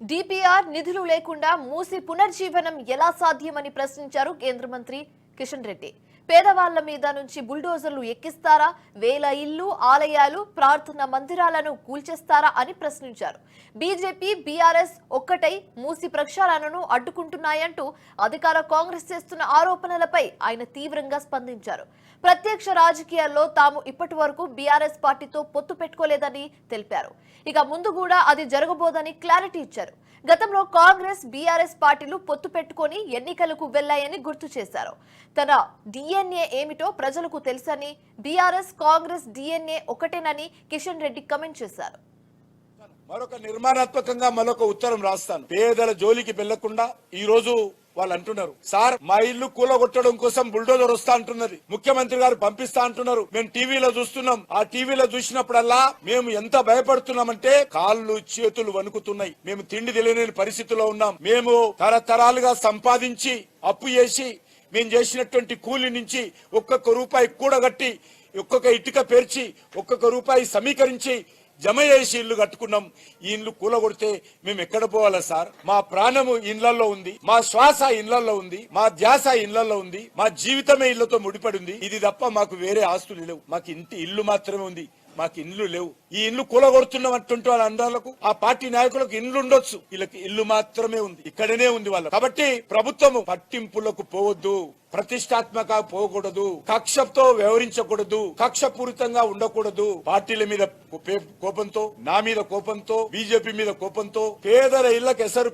DPR నిధులు లేకుండా మూసి పునర్జీవనం ఎలా సాధ్యమని ప్రశ్నించారు కేంద్ర మంత్రి కిషన్ రెడ్డి. పేదవాళ్ళ మీద నుంచి బుల్డోజర్లు ఎక్కిస్తారా? వేల ఇల్లు ఆలయాలు ప్రార్థన మందిరాలను కూల్చేస్తారా అని ప్రశ్నించారు. బీజేపీ బీఆర్ఎస్ ఒక్కటై మూసి ప్రక్షాళనను అడ్డుకుంటున్నాయంటూ అధికార కాంగ్రెస్ చేస్తున్న ఆరోపణలపై ఆయన తీవ్రంగా స్పందించారు. ప్రత్యక్ష రాజకీయాల్లో తాము ఇప్పటి వరకు బీఆర్ఎస్ పార్టీతో పొత్తు పెట్టుకోలేదని తెలిపారు. ఇక ముందు కూడా అది జరగబోదని క్లారిటీ ఇచ్చారు. గతంలో కాంగ్రెస్ బీఆర్ఎస్ పార్టీలు పొత్తు పెట్టుకొని ఎన్నికలకు వెళ్ళాయని గుర్తు చేశారు. తన డిఎన్ఏ ఏమిటో ప్రజలకు తెలుసని బీఆర్ఎస్ కాంగ్రెస్ డిఎన్ఏ ఒకటేనని కిషన్ రెడ్డి కమెంట్ చేశారు. మరొక నిర్మాణాత్మకంగా మరొక ఉత్తరం రాస్తాను. పేదల జోలికి వెళ్ళకుండా ఈ రోజు వాళ్ళు అంటున్నారు. సార్ మా ఇల్లు కూలగొట్టడం కోసం బుల్డోజర్ వస్తా అంటున్నది. ముఖ్యమంత్రి గారు పంపిస్తా అంటున్నారు. మేము టీవీలో చూస్తున్నాం. ఆ టీవీలో చూసినప్పుడల్లా మేము ఎంత భయపడుతున్నామంటే కాళ్ళు చేతులు వణుకుతున్నాయి. మేము తిండి తెలియని పరిస్థితిలో ఉన్నాం. మేము తరతరాలుగా సంపాదించి అప్పు చేసి మేము చేసినటువంటి కూలి నుంచి ఒక్కొక్క రూపాయి కూడగట్టి ఒక్కొక్క ఇటుక పేర్చి ఒక్కొక్క రూపాయి సమీకరించి జమ చేసి ఇల్లు కట్టుకున్నాం. ఈ ఇల్లు కూలగొడితే మేము ఎక్కడ పోవాలా సార్? మా ప్రాణము ఇళ్ళలో ఉంది మా శ్వాస ఇళ్ళలో ఉంది మా ధ్యాస ఇళ్ళలో ఉంది మా జీవితమే ఇళ్ళతో ముడిపడి ఉంది. ఇది తప్ప మాకు వేరే ఆస్తులు లేవు. మాకు ఇంటి ఇల్లు మాత్రమే ఉంది. మాకు ఇండ్లు లేవు. ఈ ఇల్లు కూలగొడుతున్నటువంటి వాళ్ళ అందాలకు ఆ పార్టీ నాయకులకు ఇండ్లు ఉండొచ్చు. వీళ్ళకి ఇల్లు మాత్రమే ఉంది. ఇక్కడనే ఉంది వాళ్ళ కాబట్టి ప్రభుత్వము పట్టింపులకు పోవద్దు. ప్రతిష్టాత్మక పోకూడదు. కక్షతో వ్యవహరించకూడదు. కక్షపూరితంగా ఉండకూడదు. పార్టీల మీద కోపంతో నా మీద కోపంతో బీజేపీ మీద కోపంతో పేదల ఇళ్ళకు ఎసరు